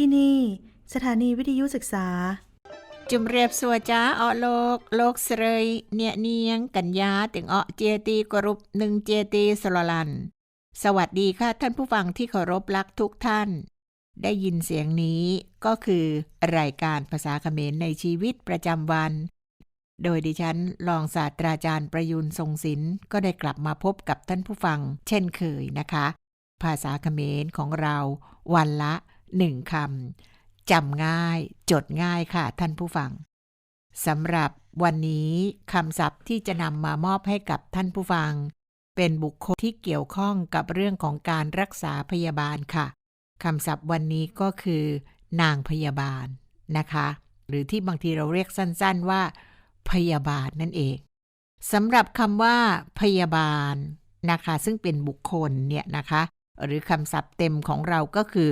ที่นี่ สถานีวิทยุศึกษา จุมเรียบสัวจ้าออโลก โลกเสรยเนียเนียง กัญญาถึงออเจตีกรุปหนึ่งเจตีสลลัน สวัสดีค่ะท่านผู้ฟังที่เคารพรักทุกท่าน ได้ยินเสียงนี้ก็คือ รายการภาษาเขมรในชีวิตประจำวัน โดยดิฉันรองศาสตราจารย์ประยุนทรงศิลป์ก็ได้กลับมาพบกับท่านผู้ฟัง เช่นเคยนะคะ ภาษาเขมรของเราวันละ หนึ่งคำจำง่าย จดง่ายค่ะท่านผู้ฟังสำหรับวันนี้คำศัพท์ที่จะนำมามอบให้กับท่านผู้ฟัง เป็นบุคคลที่เกี่ยวข้องกับเรื่องของการรักษาพยาบาลค่ะคำศัพท์วันนี้ก็คือ นางพยาบาลนะคะ หรือที่บางทีเราเรียกสั้นๆว่า พยาบาลนั่นเองสำหรับคำว่า พยาบาลนะคะ ซึ่งเป็นบุคคลเนี่ยนะคะ หรือคำศัพท์เต็มของเราก็คือ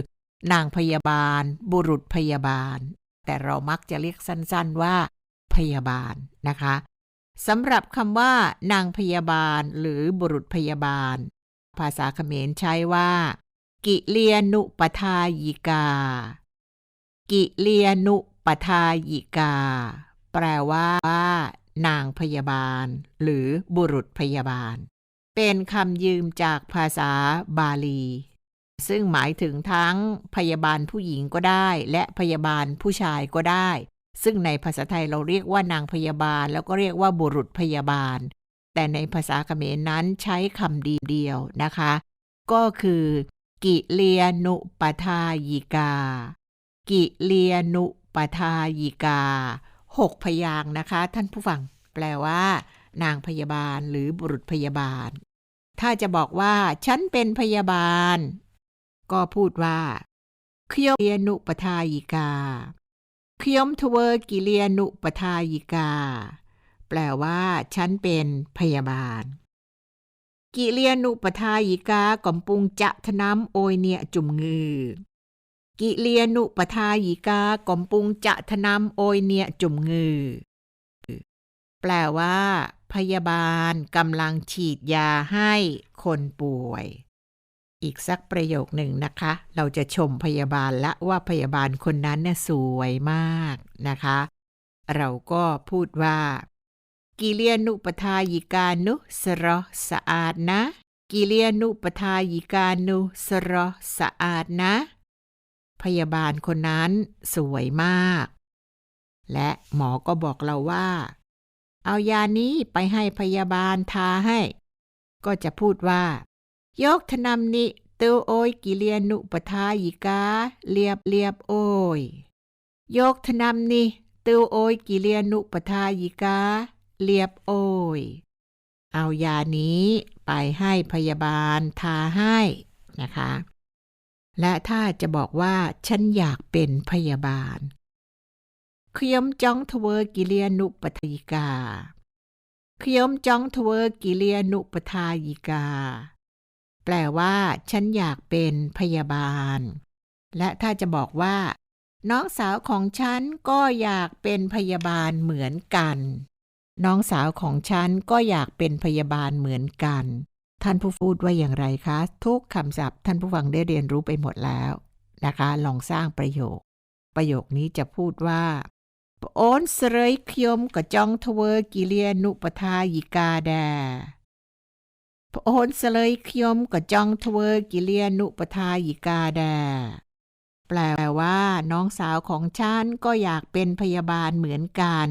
นางพยาบาล บุรุษพยาบาล แต่เรามักจะเรียกสั้นๆว่า พยาบาลนะคะสำหรับคำว่า นางพยาบาล หรือบุรุษพยาบาล ภาษาเขมรใช้ว่า กิเลียนุปทายิกา กิเลียนุปทายิกา แปลว่านางพยาบาล หรือบุรุษพยาบาล เป็นคำยืมจากภาษาบาลี ซึ่งหมายถึงทั้งพยาบาลผู้หญิงก็ได้ และพยาบาลผู้ชายก็ได้ ซึ่งในภาษาไทยเราเรียกว่านางพยาบาล แล้วก็เรียกว่าบุรุษพยาบาล แต่ในภาษาเขมรนั้นใช้คำดีเดียวนะคะ ก็คือ กิเลียนุปทายิกา กิเลียนุปทายิกาหกพยางนะคะ ท่านผู้ฟัง แปลว่า นางพยาบาลหรือบุรุษพยาบาล ถ้าจะบอกว่า ฉันเป็นพยาบาล ก็พูดว่าเคียมเลียนุปทายิกาเคียมทเวกิเลียนุปทายิกา แปลว่าฉันเป็นพยาบาล กิเลียนุปทายิกากอมปุงจะทน้ำโอยเนียจุมงือ กิเลียนุปทายิกากอมปุงจะทน้ำโอยเนียจุมงือ แปลว่า พยาบาลกำลังฉีดยาให้คนป่วย อีกสักประโยคหนึ่งนะคะ เราจะชมพยาบาลละว่าพยาบาลคนนั้นเนี่ยสวยมากนะคะ เราก็พูดว่า กิเลียนุปทายิกานุสระสะอาดนะ กิเลียนุปทายิกานุสระสะอาดนะ พยาบาลคนนั้นสวยมาก และหมอก็บอกเราว่า เอายานี้ไปให้พยาบาลทาให้ ก็จะพูดว่า ยกทนำนิเตวโอยกิเลียนุปทายิกาเลียบเลียบโอยยกทนำนิเตวโอยกิเลียนุปทายิกาเลียบโอยเอายานี้ไปให้พยาบาลทาให้นะคะ และถ้าจะบอกว่าฉันอยากเป็นพยาบาลเคยมจ้องทเวกิเลียนุปทายิกาเคยมจ้องทเวกิเลียนุปทายิกา แปลว่า ฉันอยากเป็นพยาบาล และถ้าจะบอกว่า น้องสาวของฉันก็อยากเป็นพยาบาลเหมือนกัน น้องสาวของฉันก็อยากเป็นพยาบาลเหมือนกัน ท่านผู้พูดว่าอย่างไรคะ ทุกคำศัพท์ท่านผู้ฟังได้เรียนรู้ไปหมดแล้วนะคะ ลองสร้างประโยค ประโยคนี้จะพูดว่าโอนเสเรยคยมกะจองทเวกิเลียนุปทายิกาแด พระโอนสเลยขยมก็จ้องทเวกิเลียนุปทายิกาแดแปลว่าน้องสาวของฉันก็อยากเป็นพยาบาลเหมือนกัน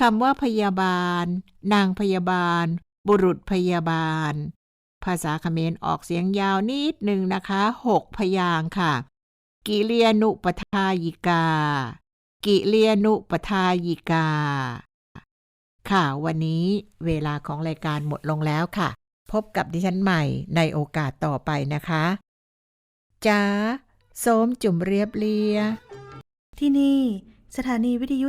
คำว่าพยาบาล นางพยาบาล บุรุษพยาบาล ภาษาเขมรออกเสียงยาวนิดหนึ่งนะคะหกพยางค์ค่ะ กิเลียนุปทายิกา กิเลียนุปทายิกา ค่ะ วันนี้เวลาของรายการหมดลงแล้วค่ะ พบกับดิฉันใหม่ในโอกาสต่อไปนะคะจ้าโสมจุ่มเรียบเรีย ที่นี่ สถานีวิทยุ